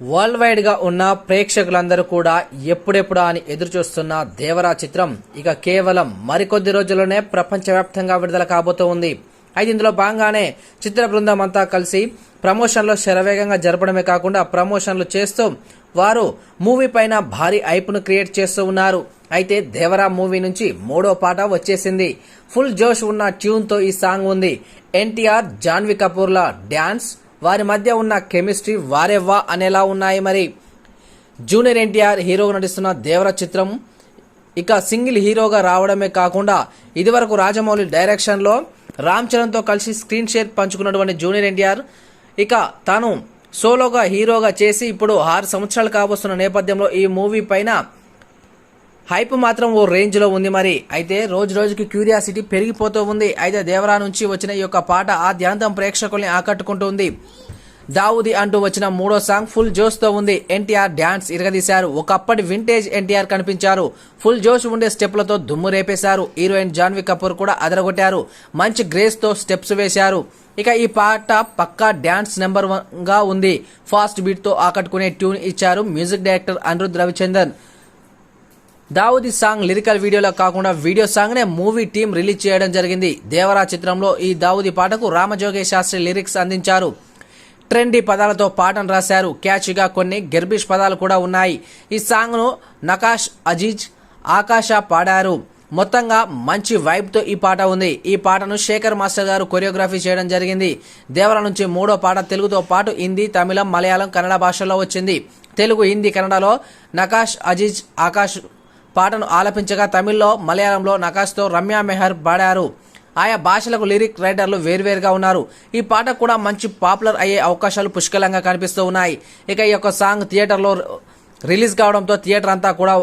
World వైడ్గా ఉన్న ప్రేక్షకులందరూ కూడా ఎప్పుడెప్పుడా అని ఎదురు చూస్తున్న దేవరా చిత్రం ఇక కేవలం మరికొద్ది రోజుల్లోనే ప్రపంచవ్యాప్తంగా విడుదల కాబోతూ ఉంది అయితే ఇందులో భాగంగానే చిత్ర బృందం అంతా కలిసి ప్రమోషన్లు శరవేగంగా జరపడమే కాకుండా ప్రమోషన్లు చేస్తూ వారు మూవీ పైన భారీ ఐపును క్రియేట్ చేస్తూ ఉన్నారు. అయితే దేవరా మూవీ నుంచి మూడో పాట వచ్చేసింది. ఫుల్ జోష్ ఉన్న ట్యూన్తో ఈ సాంగ్ ఉంది. ఎన్టీఆర్ జాన్వీ కపూర్ల డ్యాన్స్ వారి మధ్య ఉన్న కెమిస్ట్రీ వారెవ్వా అనేలా ఉన్నాయి మరి. జూనియర్ ఎన్టీఆర్ హీరోగా నటిస్తున్న దేవర చిత్రం ఇక సింగిల్ హీరోగా రావడమే కాకుండా ఇదివరకు రాజమౌళి డైరెక్షన్లో రామ్ చరణ్తో కలిసి స్క్రీన్ షేర్ పంచుకున్నటువంటి జూనియర్ ఎన్టీఆర్ ఇక తాను సోలోగా హీరోగా చేసి ఇప్పుడు ఆరు సంవత్సరాలు కాబోస్తున్న నేపథ్యంలో ఈ మూవీ పైన హైప్ మాత్రం ఓ రేంజ్లో ఉంది మరి. అయితే రోజు రోజుకి క్యూరియాసిటీ పెరిగిపోతూ ఉంది. అయితే దేవరా నుంచి వచ్చిన ఈ యొక్క పాట ఆ ధ్యాంతం ప్రేక్షకుల్ని ఆకట్టుకుంటుంది దావుది అంటూ వచ్చిన మూడో సాంగ్ ఫుల్ జోష్తో ఉంది. ఎన్టీఆర్ డ్యాన్స్ ఇరగదీశారు. ఒకప్పటి వింటేజ్ ఎన్టీఆర్ కనిపించారు. ఫుల్ జోష్ ఉండే స్టెప్లతో దుమ్ము రేపేశారు. హీరోయిన్ జాన్వీ కపూర్ కూడా అదరగొట్టారు. మంచి గ్రేస్తో స్టెప్స్ వేశారు. ఇక ఈ పాట పక్కా డ్యాన్స్ నెంబర్ వన్గా ఉంది. ఫాస్ట్ బీట్తో ఆకట్టుకునే ట్యూన్ ఇచ్చారు music director Anirudh Ravichander. Daavudi song lyrical వీడియోలో కాకుండా వీడియో సాంగ్ నే మూవీ టీం రిలీజ్ చేయడం జరిగింది. దేవరా చిత్రంలో ఈ దావుది పాటకు రామజోగే శాస్త్రి లిరిక్స్ అందించారు. ట్రెండీ పదాలతో పాటను రాశారు. క్యాచ్గా కొన్ని గెర్బిష్ పదాలు కూడా ఉన్నాయి. ఈ సాంగ్ను నకాష్ అజీజ్ ఆకాష పాడారు. మొత్తంగా మంచి వైబ్తో ఈ పాట ఉంది. ఈ పాటను శేఖర్ మాస్టర్ గారు కొరియోగ్రఫీ చేయడం జరిగింది. దేవర నుంచి మూడో పాట తెలుగుతో పాటు హిందీ తమిళం మలయాళం కన్నడ భాషల్లో వచ్చింది. తెలుగు హిందీ కన్నడలో నకాష్ అజీజ్ ఆకాష్ పాటను ఆలపించగా తమిళ్ళో మలయాళంలో నకాష్తో రమ్య మెహర్ పాడారు. ఆయా భాషలకు లిరిక్ రైటర్లు వేర్వేరుగా ఉన్నారు. ఈ పాట కూడా మంచి పాపులర్ అయ్యే అవకాశాలు పుష్కలంగా కనిపిస్తూ ఉన్నాయి. ఇక ఈ యొక్క సాంగ్ థియేటర్లో రిలీజ్ కావడంతో థియేటర్ అంతా కూడా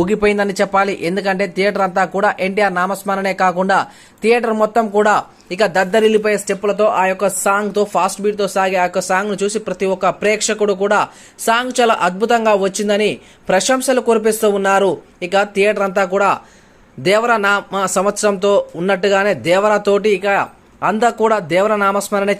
ఊగిపోయిందని చెప్పాలి. ఎందుకంటే థియేటర్ అంతా కూడా ఎన్టీఆర్ నామస్మరణే కాకుండా థియేటర్ మొత్తం కూడా ఇక దద్దరిల్లిపోయే స్టెప్పులతో ఆ యొక్క సాంగ్తో ఫాస్ట్ బీట్తో సాగే ఆ యొక్క సాంగ్ను చూసి ప్రతి ఒక్క ప్రేక్షకుడు కూడా సాంగ్ చాలా అద్భుతంగా వచ్చిందని ప్రశంసలు కురిపిస్తూ ఉన్నారు. ఇక థియేటర్ అంతా కూడా దేవర నామ సంవత్సరంతో ఉన్నట్టుగానే దేవరతోటి ఇక అంతా కూడా దేవర నామస్మరణే